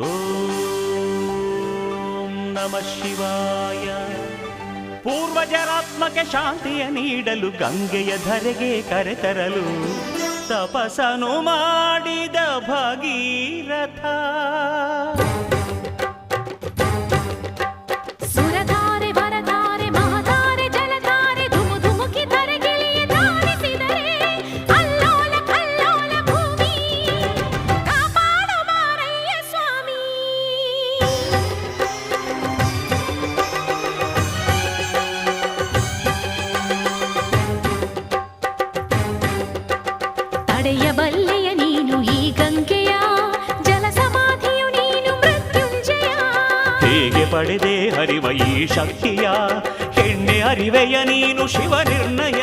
ಓಂ ನಮ ಶಿವಾಯ. ಪೂರ್ವಜರಾತ್ಮಕ ಶಾಂತಿಯ ನೀಡಲು ಗಂಗೆಯ ಧರೆಗೆ ಕರೆತರಲು ತಪಸನು ಮಾಡಿದ ಭಗೀರಥ. ತಡೆಯಬಲ್ಲೆಯ ನೀನು ಈ ಗಂಗೆಯ ಜಲ ಸಮಾಧಿಯು ನೀನು ಮೃತ್ಯುಂಜಯ ಹೇಗೆ ಪಡೆದೆ ಹರಿವ ಈ ಶಕ್ತಿಯ ಹೆಣ್ಣೆ ಅರಿವೆಯ ನೀನು ಶಿವ ನಿರ್ಣಯ